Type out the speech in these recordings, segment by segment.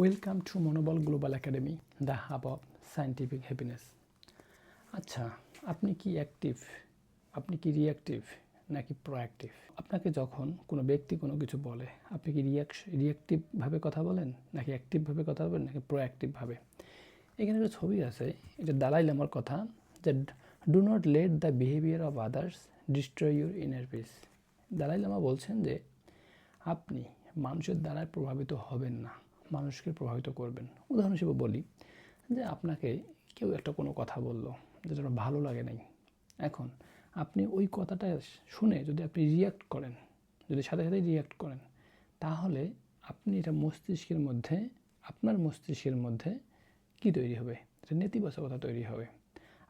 Welcome to Monobol global academy the hub of scientific happiness আচ্ছা আপনি কি active আপনি কি রিয়াক্টিভ নাকি প্রোঅ্যাক্টিভ আপনাকে যখন কোনো ব্যক্তি কোনো কিছু বলে, আপনি কি রিয়াক্ট রিয়াক্টিভভাবে কথা বলেন? নাকি অ্যাক্টিভভাবে কথা বলেন, নাকি প্রোঅ্যাক্টিভভাবে এখানে একটা ছবি আছে, এটা দালাই লামার কথা, যে do not let the behaviour of others destroy your inner peace Dalai Lama বলছেন যে, আপনি মানুষের দ্বারাই প্রভাবিত হবেন না। মানুষকে প্রভাবিত করবেন। উদাহরণ হিসেবে বলি যে আপনাকে কেউ একটা কোনো কথা বলল যেটা ভালো লাগে নাই। এখন আপনি ওই কথাটা শুনে যদি আপনি রিয়াক্ট করেন, যদি সাথে সাথে রিয়াক্ট করেন, তাহলে আপনি এটা মস্তিষ্কের মধ্যে, আপনার মস্তিষ্কের মধ্যে কি তৈরি হবে? এটা নেতিবাচকতা তৈরি হবে।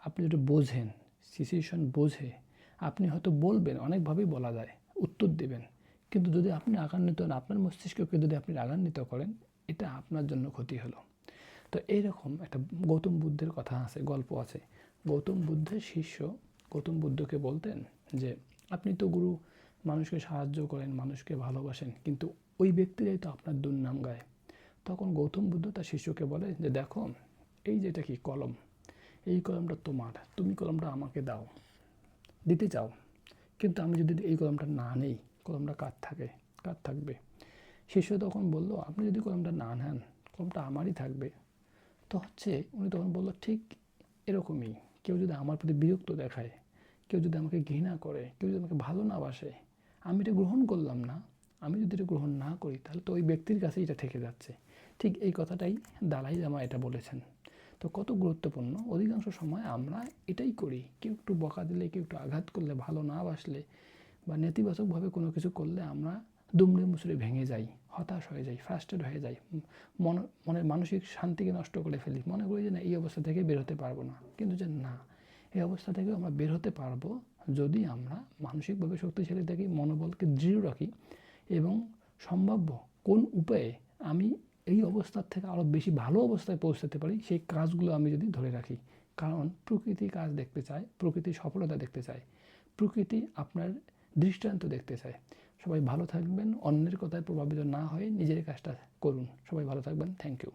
আপনি যদি বোঝেন সিচুয়েশন বোঝে, আপনি হয়তো বলবেন, অনেকভাবেই বলা যায়, উত্তর দেবেন। কিন্তু যদি আপনি রাগান্বিত হন, আপনার মস্তিষ্ককে যদি আপনি রাগান্বিত করেন এটা আপনার জন্য ক্ষতি হলো। তো এইরকম একটা গৌতম বুদ্ধের কথা আছে, গল্প আছে। গৌতম বুদ্ধের শিষ্য গৌতম বুদ্ধকে বলতেন যে, আপনি তো গুরু, মানুষকে সাহায্য করেন, মানুষকে ভালোবাসেন, কিন্তু ওই ব্যক্তিরাই তো আপনার দুর্নাম গায়। তখন গৌতম বুদ্ধ তার শিষ্যকে বলে যে, দেখো, এই যেটা কি কলম, এই কলমটা তোমার, তুমি কলমটা আমাকে দাও, দিতে চাও, কিন্তু আমি যদি এই কলমটা না নেই, কলমটা কার থাকে, কার থাকবে? শিষ্য তখন বলল, আপনি যদি কলমটা না নেন, কলমটা আমারই থাকবে। তো হচ্ছে উনি তখন বলল, ঠিক এরকমই। কেউ যদি আমার প্রতি বিরক্ত দেখায়, কেউ যদি আমাকে ঘৃণা করে, কেউ যদি আমাকে ভালো না বাসে, আমি এটা গ্রহণ করলাম না। আমি যদি এটা গ্রহণ না করি, তাহলে তো ওই ব্যক্তির কাছেই এটা থেকে যাচ্ছে। ঠিক এই কথাটাই দালাই জামা এটা বলেছেন। তো কত গুরুত্বপূর্ণ। অধিকাংশ সময় আমরা এটাই করি। কেউ একটু বকা দিলে, কেউ একটু আঘাত করলে, ভালো না বাসলে বা নেতিবাচকভাবে কোনো কিছু করলে আমরা দুমড়ে মুচড়ে ভেঙে যাই, হতাশ হয়ে যাই ফ্রাস্ট্রেট হয়ে যাই মন, মনের মানসিক শান্তিকে নষ্ট করে ফেলি। মনে করি যে না, এই অবস্থা থেকে বের হতে পারব না। কিন্তু যে না, এই অবস্থা থেকে আমরা বের হতে পারব যদি আমরা মানসিকভাবে শক্তিশালী থাকি, মনোবলকে দৃঢ় রাখি এবং সম্ভাব্য কোন উপায়ে আমি এই অবস্থার থেকে আরও বেশি ভালো অবস্থায় পৌঁছাতে পারি, সেই কাজগুলো আমি যদি ধরে রাখি। কারণ প্রকৃতি কাজ দেখতে চায় প্রকৃতি সফলতা দেখতে চায়, প্রকৃতি আপনার দৃষ্টান্ত দেখতে চায়। সবাই ভালো থাকবেন, অন্যের কথায় প্রভাবিত না হয়ে নিজের কাজটা করুন। সবাই ভালো থাকবেন, থ্যাংক ইউ।